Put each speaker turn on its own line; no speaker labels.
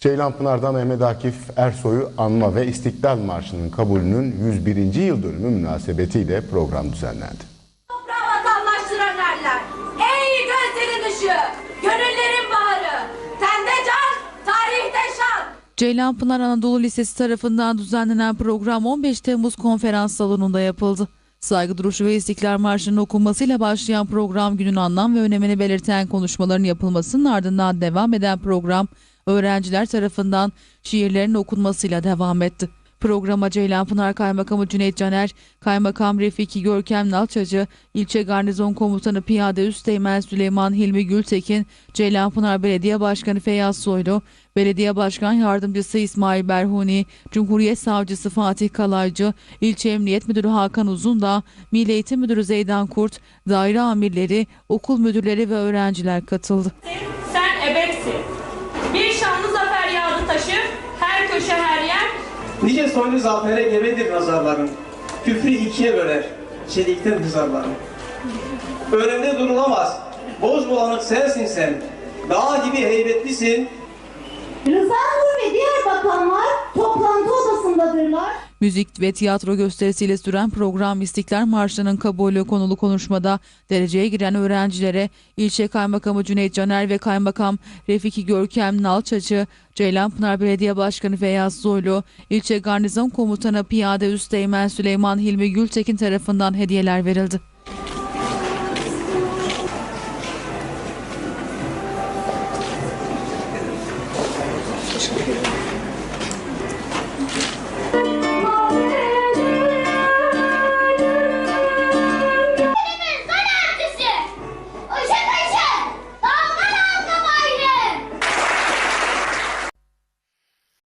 Ceylanpınar'da Mehmet Akif Ersoy'u anma ve İstiklal Marşı'nın kabulünün 101. yıl dönümü münasebetiyle program düzenlendi.
Toprağı vatandaştıran erler. Ey gözlerin ışığı, gönüllerin baharı. Sende can, tarihte şan.
Ceylanpınar Anadolu Lisesi tarafından düzenlenen program 15 Temmuz konferans salonunda yapıldı. Saygı duruşu ve İstiklal Marşı'nın okunmasıyla başlayan program günün anlam ve önemini belirten konuşmaların yapılmasının ardından devam eden program öğrenciler tarafından şiirlerin okunmasıyla devam etti. Programa Ceylanpınar Kaymakamı Cüneyt Caner, Kaymakam Refiki Görkem Nalçacı, İlçe Garnizon Komutanı Piyade Üsteğmen Süleyman Hilmi Gültekin, Ceylanpınar Belediye Başkanı Feyyaz Soylu, Belediye Başkan Yardımcısı İsmail Berhuni, Cumhuriyet Savcısı Fatih Kalaycı, İlçe Emniyet Müdürü Hakan Uzundağ, Milli Eğitim Müdürü Zeydan Kurt, daire amirleri, okul müdürleri ve öğrenciler katıldı.
Sen ebeksin. Bir şanlı zafer yağdı taşı, her köşe her yer.
Nice soylu zafere gebedir nazarların. Küfrü ikiye böler, çelikten hızarların. Önünde durulamaz, boz bulanık sensin sen. Dağ gibi heybetlisin,
Rıza
Müzik ve tiyatro gösterisiyle süren program İstiklal Marşı'nın kabulü konulu konuşmada dereceye giren öğrencilere ilçe kaymakamı Cüneyt Caner ve kaymakam Refiki Görkem Nalçacı, Ceylanpınar Belediye Başkanı Feyyaz Zoylu, ilçe garnizon komutanı Piyade Üsteğmen Süleyman Hilmi Gültekin tarafından hediyeler verildi.
Teşekkür ederim.